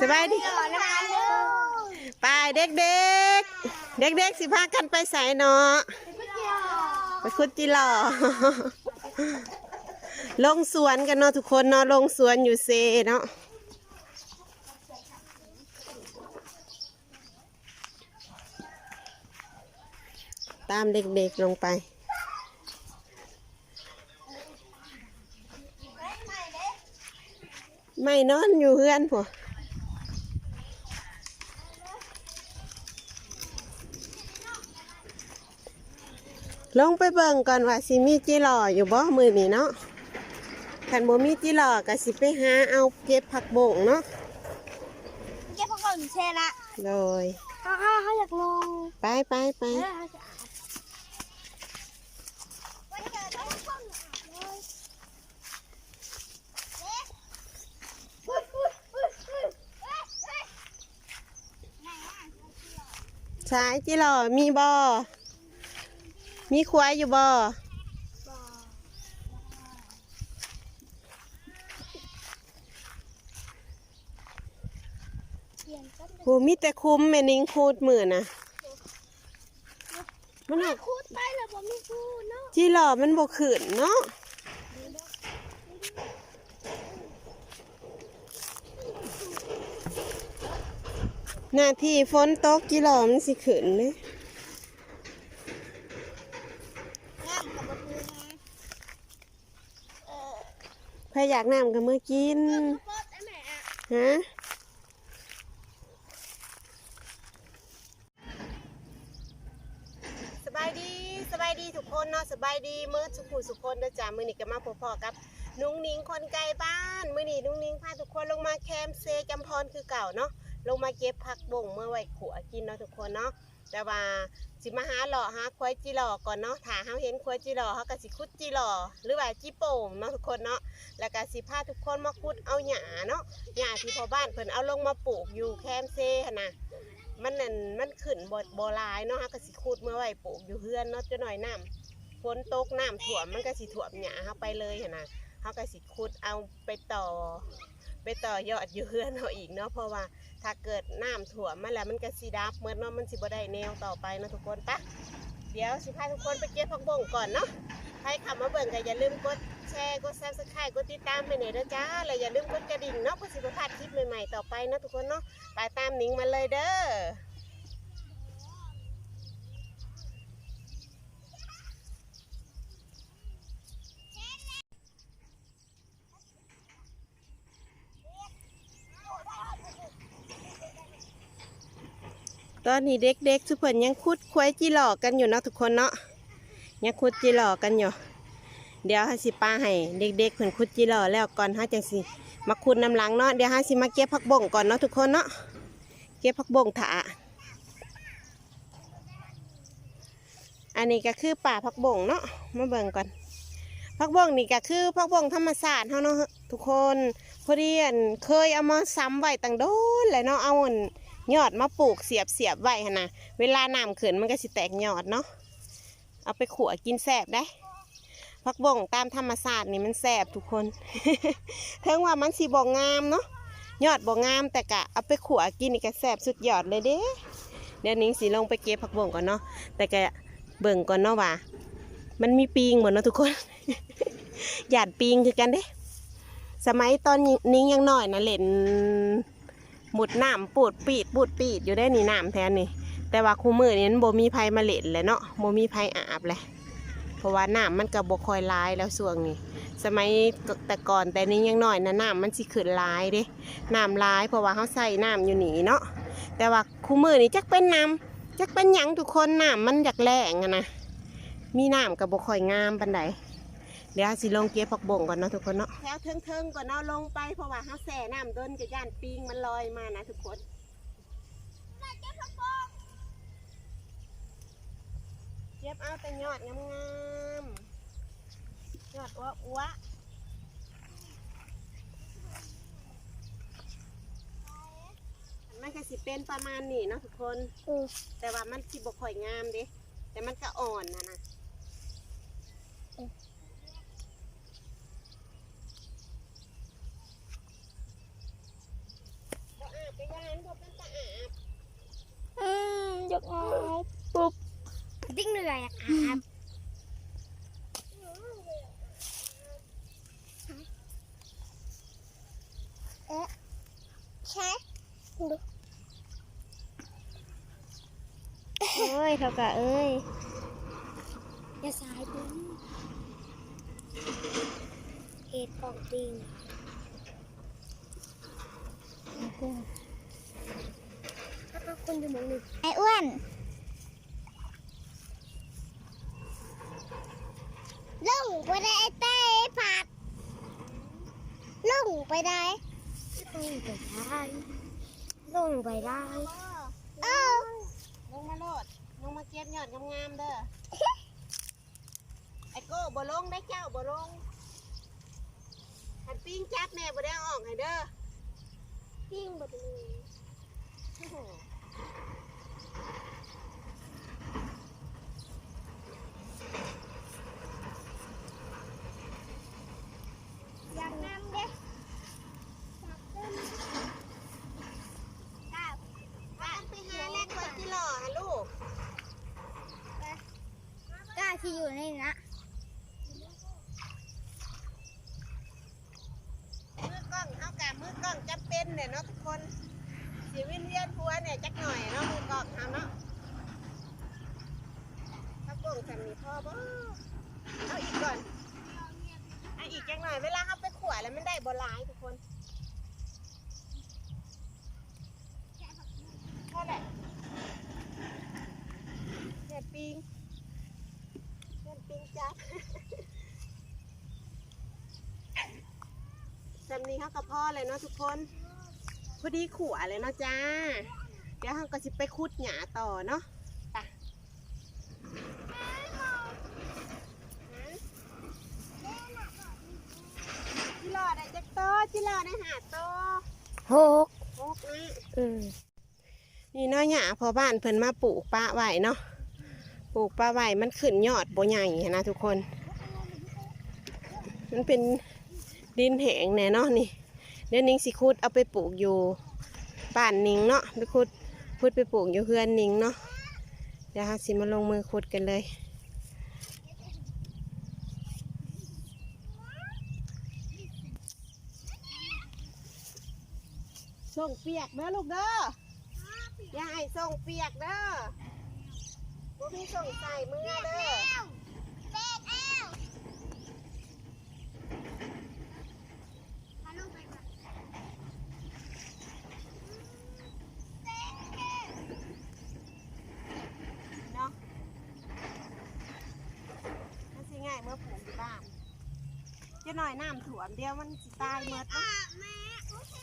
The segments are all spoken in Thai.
สบายดีไปเด็กๆ เด็กๆสิพากันไปใส่เนาะไปคุดจิหล่อลงสวนกันเนาะทุกคนเนาะลงสวนอยู่เซเนาะตามเด็กๆลงไปไม่นอนอยู่เฮือนพว ลงไปเบิ่งก่อนว่าสิมีจิหล่ออยู่บ่มือนี่เนาะคันบ่มีจิหล่อก็สิไปหาเอาเก็บผักบงเนาะเก็บผักก่อนเชละโดยเขาเขาเขาอยากลงไปไปไปเออเขาจะอาบวันเกิดเขาต้องอาบเลยเอ๊ะอุ๊ยอุ๊ยอุ๊ยอุ๊ยเอ๊ะเอ๊ะไหนอะสายจิหล่อมีบ่ มีควายอยู่บ่เปลี่ยนกันผู้มีแต่คุ้มแม่นิงพูดมือนะมันหักคูดไปเลยผมไม่คูดเนาะจิหล่อมันบ่ขืนเนาะหน้าที่ฝนตกจิหล่อมันสิขืนเลย งามกับบะพูนะเออ ใคร อยากน้ำก็เมื่อกินฮะสบายดีสบายดีทุกคนเนาะสบายดีเมื่อสุขุสุขคนเด้อจ้ามือนี้ก็มาพบๆกับนุ้งนิ้งคนไกลบ้านมือนี้นุ้งนิ้งพาทุกคนลงมาแคมป์เซจำพรคือเก่าเนาะลงมาเก็บผักบ่งเมื่อไหวขัวกินเนาะทุกคนเนาะ แต่ว่าสิมาหาหล่อหาควายจีหล่อก่อนเนาะถ้าเฮาเห็นควายจีหล่อเฮาก็สิคุดจีหล่อหรือว่าจีโป่งเนาะทุกคนเนาะแล้วก็สิพาทุกคนมาคุดเอาหญ้าเนาะหญ้าที่พอบ้านเพิ่นเอาลงมาปลูกอยู่แคมเซ่หั่นะมันนั่นมันขึ้นบ่บ่ลายเนาะฮะก็สิขุดเมื่อไว้ปลูกอยู่เฮือนเนาะจะหน่อยน้ำฝนตกน้ำท่วมมันก็สิท่วมหญ้าเฮาไปเลยหั่นะเฮาก็สิขุดเอาไปต่อ ไปต่อยอดอยู่เฮือนเอาอีกเนาะเพราะว่าถ้าเกิดน้ำถ่วมมาแล้วมันก็สิดับเมื่อนเนาะมันสิบ่ได้แนวต่อไปเนาะทุกคนปะเดี๋ยวสิพาทุกคนไปเก็บผักบงก่อนเนาะใครขับมาเบิ่งก็อย่าลืมกดแชร์กดซับสไครต์กดติดตามไปหน่อยนะจ้าและอย่าลืมกดกระดิ่งเนาะเพื่อสิบพลาดคลิปใหม่ๆต่อไปนะทุกคนเนาะไปตามนิงมาเลยเด้อ ตอนนี้เด็กๆทุกคนยังคุดควายจีหลอกกันอยู่เนาะทุกคนเนาะยังคุดจีหลอกกันอยู่ เดี๋ยวให้สิป้าให้เด็กๆเพิ่นคุดจิรอแล้วก่อนฮะจังสิมาคุดน้ำหลังเนาะเดี๋ยวให้สิมาเก็บผักบ่งก่อนเนาะทุกคนเนาะเก็บผักบ่งถาอันนี้ก็คือป่าผักบ่งเนาะมาเบิ่งก่อนผักบ่งนี่ก็คือผักบ่งธรรมศาสตร์เฮาเนาะทุกคนพอดีอันเคยเอามาซ้ำไว้ตั้งโดนเลยเนาะเอาอัน ยอดมาปลูกเสียบเสียบไว้หั่นะเวลาน้ำขึ้นมันก็สิแตกยอดเนาะเอาไปขัวกินแซ่บได้ผักบ่งตามธรรมศาสตร์นี่มันแสบทุกคนเทิงว่ามันสีบ่งงามเนาะยอดบ่งามแต่กะเอาไปขัวกินนี่ก็แสบสุดยอดเลยเด้เดี๋ยวนิ้งสีลงไปเก็บผักบ่งก่อนเนาะแต่กะเบิ่งก่อนเนาะว่า มันมีปีงหมดเนาะทุกคนหยาดปีงคือกันเด้สมัยตอนนิ้งยังน้อยนะเล่น หมุดน้ำปูดปีดปูดปีดอยู่ได้นี่น้ำแทนนี่แต่ว่าคู่มือนี้มันบ่มีไผมาเล่นเลยเนาะโบมีไผอาบเลยเพราะว่าน้ำมันกับบคอยลายแล้วส่วงนี้สมัยแต่ก่อนแต่นี้ยังน้อยนะน้ำมันสิขึ้นลายเด้น้ำลาย เพราะว่าเขาใส่น้ำอยู่หนีเนาะแต่ว่าคู่มือนี่จักเป็นน้ำจักเป็นหยังทุกคนน้ำมันอยากแรงนะมีน้ำกับบคอยงามปันใด เดี๋ยวสิลงเก็บผักบ่งก่อนเนาะทุกคนเนาะแถวเทิงๆก่อนเนาะลงไปเพราะว่าเขาแส่น้ำต้นจะย่านปิงมันลอยมานะทุกคนเก็บผักก่อนเก็บเอาแต่ยอดงามๆยอดอ้วอ้วมันก็สิเป็นประมาณนี้เนาะทุกคนเออแต่ว่ามันสิบกค่อยงามเด้แต่มันก็อ่อนนะนะ บ่อาบกรยานบ่เป็นตาอาบอืมยกเอาปุ๊บดิ้งเหนื่อยอะครับเอ๊ะใช่ดูโอ้ยเท่ากะเอ้ย อย่าสายดึงเหตุของจริงเอา คนอยู่หมองหนึ่งไอ้อ้วนลงไปได้เต้ผัดลงไปได้ลงไปได้ลงไปได้เอ้าลงมาโลดลงมาเก็บยอดงามๆเด้อไอ้โก้บ่ลงได้เจ้าบ่ลงหันปิ้งจับแม่บ่ได้เอาออกให้เด้อปิ้งแบบนี้โอ้โหอยากนำเด้ อยากเต้นกับว่าไปหาแลกว้ที่หล่อฮะลูกกล้าที่อยู่ในนี้นะ มือกล้องเฮากะมือกล้องจำเป็นเนี่ยเนาะทุกคนสิวินเวียนหัวเนี่ยจักหน่อยเนาะมือกล้องทำเนาะถ้ากล้องทำนี่พ่อบ่เอาอีกก่อนเอาอีก จักหน่อยเวลาเขาไปขวดแล้วมันได้บ่หลายทุกคนเท่าไหร่เห็ดปิงเห็ดปิงจับจำนี้เขากับพ่อเลยเนาะทุกคนพอดีขัวเลยเนาะจ้า เดี๋ยวเขาก็สิไปคุดหญ้าต่อเนาะ ไปจิรอได้จักโตจิรอได้หาโตหกหกนะอืมนี่เนาะหญ้าพอบ้านเพิ่นมาปลูกป้าไว้เนาะปลูกป้าไว้มันขึ้นยอดบ่ใหญ่หั้นนะทุกคน มันเป็นดินแห้งแน่เนาะนี่เดี๋ยวนิงสิคุดเอาไปปลูกอยู่บ้านนิงเนาะไปคุดคุดไปปลูกอยู่เพื่อนนิงเนาะเดี๋ยวเราสิมาลงมือคุดกันเลยส่ งเปียกเด้อลูกเด้อยาให้ส่งเปียกเด้อบ่มีส่งใส่มือเด้อเป็ดแอวมาลงไปก่อเนาะมันสิง่ายเมื่อปลูกบ้านจะหน่อยน้ำถ่วมเดียวมันตายหมดเนาะแม่โอเค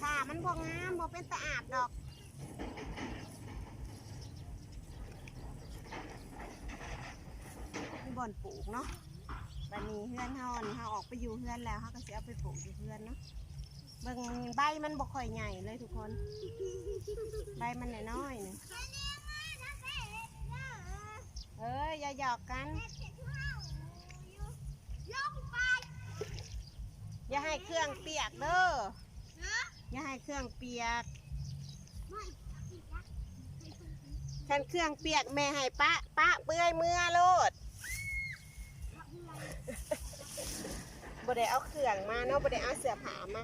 ค่ะมันบ่งามบ่เป็นตะอาบดอกมีบ่อนปลูกเนาะ บัดนี้เฮือนเฮานี่เฮาออกไปอยู่เฮือนแล้วเฮาก็สิเอาไปปลูกอยู่เฮือนเนาะเบิ่งใบมันบ่ค่อยใหญ่เลยทุกคน ใบมันน้อยๆนี่เอ้ยอย่าหยอกกัน อย่าให้เครื่องเปียกเด้ออย่าให้เครื่องเปียกคันเครื่องเปียกแม่ให้ปะปะเปื่อยเมื่อโลด บ่ได้เอาเครื่องมาเนาะบ่ได้เอาเสื้อผ้ามา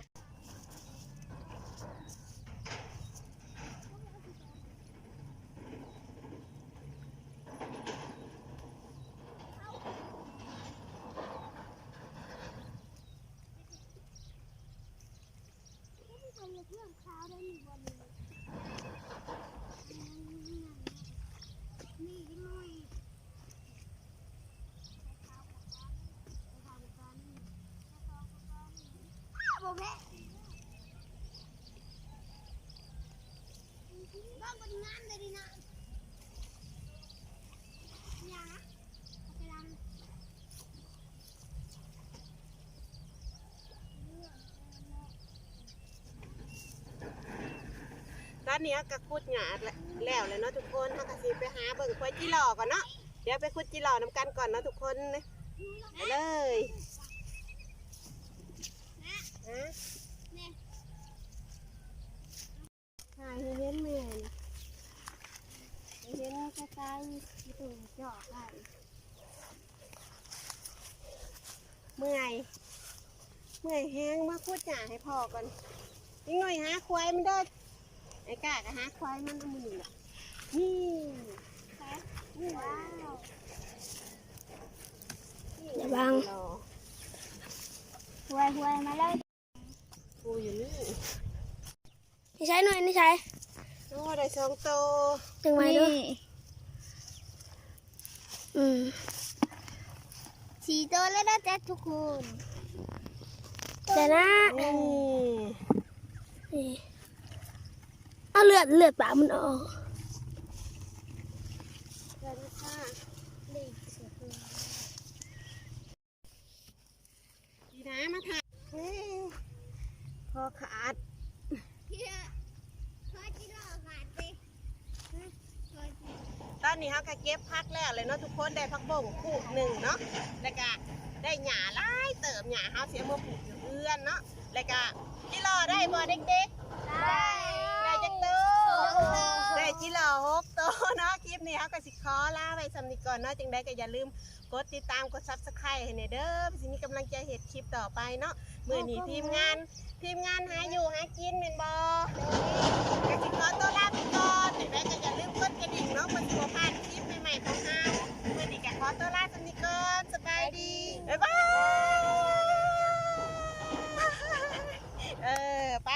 โอเคบ้านบริงานเลยดีนะอย่านะเอาไปล้าง ตอนนี้ก็คุดหยาแล้วเลยเนาะทุกคนเฮาก็สิไปหาเบิ่งควายจิหลอก่อนเนาะ เดี๋ยวไปคุดจิหล่อน้ำกันก่อนเนาะทุกคนไปเลยฮะถ่ายเห็นแม่นเห็นกระจายที่ตัวเจาะไปเมื่อยเมื่อยแห้งมาคุดหยาให้พ่อก่อนนิดหน่อยหาควายมันเด้อไอ้กากะหาควายมันเอามือนี่แหละนี่นี่ว้าวอย่าบังรอหวยหวายมาเลยปูอยู่นี่ นี่ใช้หน่อยนี่ใช้โอ้ได้สองโตวจังไว้ด้วยอืมสี่ตัวแล้วนะจ๊ะทุกคนเดี๋ยวนะนี่นี่เอาเลือดเลือดปากมันออกสวัสดีค่ะดีนะมาถ่ายเฮ้ยพอขาด ตอ นี่เขาก็เก็บพักแล้วเลยเนาะทุกคนได้พักบ่งผูกหนึ่งเนาะแล้วก็ได้หญ้าไล่เติมหญ้าเขาเสียมาปลูกอยู่เอื้อนเนาะแล้วก็พี่รอได้บ่เด็กๆได้จักโตไอีหล่อหกตัวเนาะคลิปนี้เขาก็สิคอลาไปสำนิก่อนเนาะจังได้ก็อย่าลืมกดติดตามกดซับสไครต์ให้เนี่ยเด้อสิมีกำลังใจเห็ดคลิปต่อไปเนาะมือหนีทีมงาน ทีมงานหาอยู่หากินเป็นบอกระสิขอตัวลาไปก่อนเดี๋แม่ก็อย่าลืมกดกระดิ่งเนาะมันตัวผ่านคลิปใหม่ๆของเรามือนี้ก็ขอตัวลาสำนิก่อนสบายดีบ๊ายบายเออไป